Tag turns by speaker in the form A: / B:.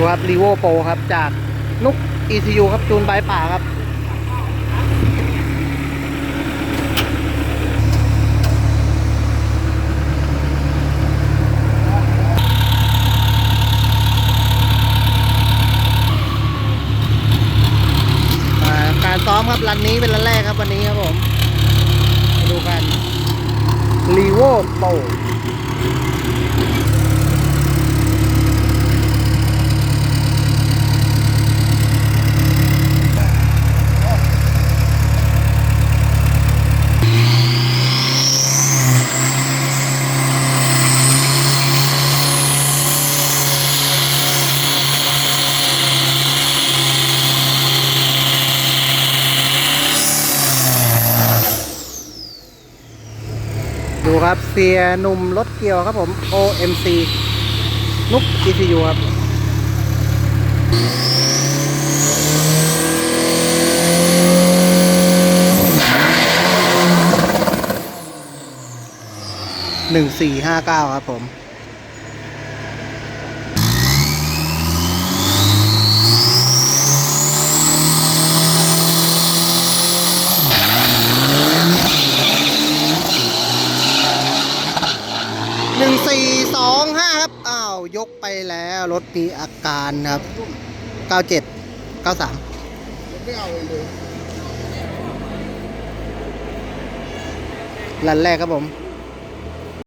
A: ดูครับรีโวโปรครับจากนุก ECU ครับจูนใบป่าครับการซ้อมครับรันนี้เป็นรันแรกครับวันนี้ครับผมดูกันรีโวโปร ครับเสียหนุ่มรถเกี่ยวครับผม OMC นุก ECU ครับหนึ่งสี่ห้าเก้าครับผม หนึ่งสี่สองห้าครับ อ้าว ยกไปแล้วรถมีอาการครับเก้าเจ็ดเก้าสาม
B: ไม่เอาเลย
A: รันแรกครับผม